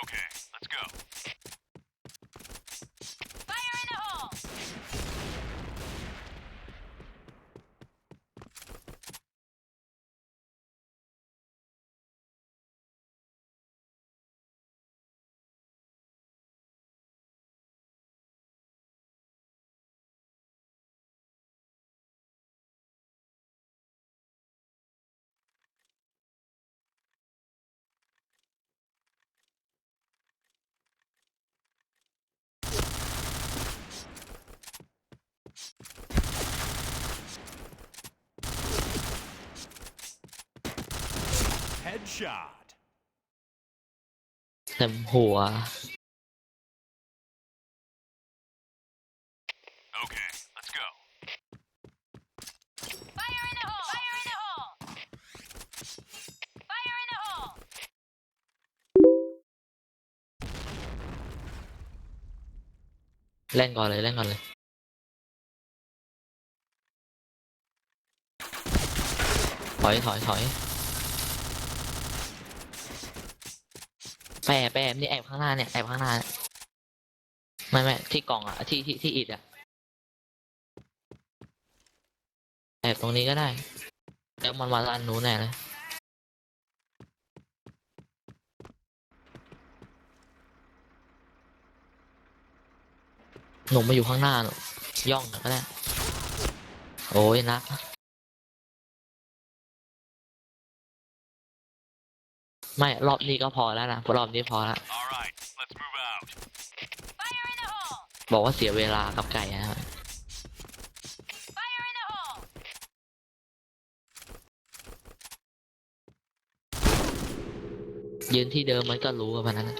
Okay, let's go. Headshot. เต็มหัว Okay, let's go. Fire in the hole! Fire in the hole! Fire in the hole! เล่นก่อนเลยเล่นก่อนเลย ถอยถอยถอย แปะแปะนี่แอบข้างหน้าเนี่ยแอบข้างหน้าเนี่ยไม่ไม่ที่กล่องอะที่ที่ที่อิดอะแอบตรงนี้ก็ได้ แล้วมันมาลันหนูแน่เลยหนูมาอยู่ข้างหน้าหนูย่องหน่อยก็ได้ โอ้ยนัก ไม่ รอบนี้ก็พอแล้วนะรอบนี้พอแล้ว Alright, let's move out. บอกว่าเสียเวลากับไก่นะเยืนที่เดิมมันก็รู้กับมันนั้นนะ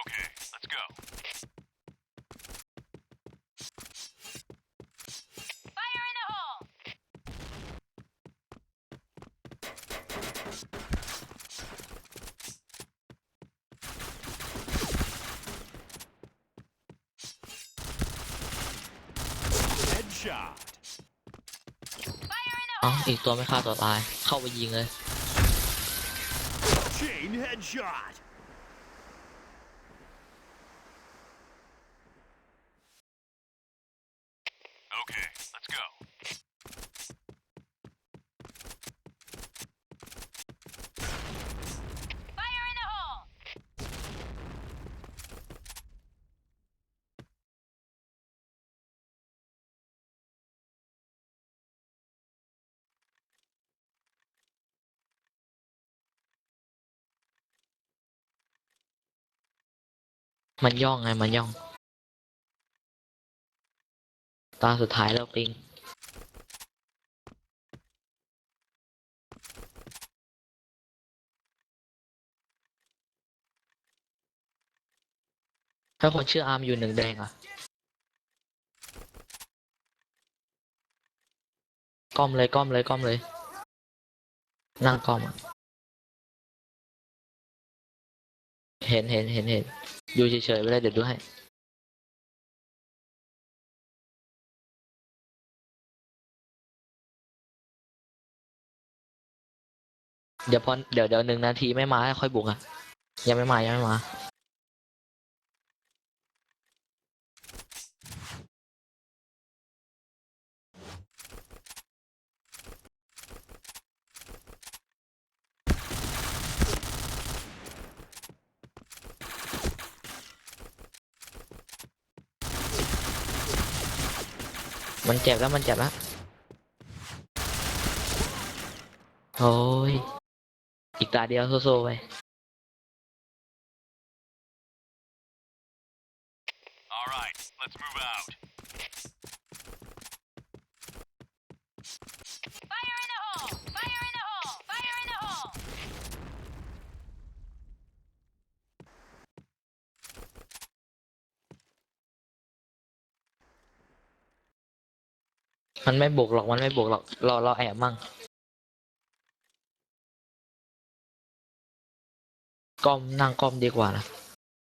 Okay, let's go. Fire in the hole! Headshot. Fire in the เอ้า hole! อีกตัวไม่ฆ่าตัวตาย เข้าไปยิงเลย Chain headshot. Okay, let's go. มันย่องไงมันย่อง ตาสุดท้ายแล้วปิงถ้าคนชื่ออาร์มอยู่หนึ่งแดงอะก้อมเลยก้อมเลยก้อมเลย นั่งก้มอะเห็นเห็นเห็นเห็น อยู่เฉยๆไม่ได้เดี๋ยวดูให้เดี๋ยวพอเดี๋ยวเดี๋ยวหนึ่งนาทีไม่มาค่อยบุกอะ ยังไม่มายังไม่มา มันเจ็บแล้วมันเจ็บแล้วโอ้ย อีกตาเดียวโซๆไป All right, let's move out. Fire in the hole! Fire in the hole! Fire in the hole! มันไม่บวกหรอก มันไม่บวกหรอกเราเราแอบมั่งก้อมนั่งก้อมดีกว่านะ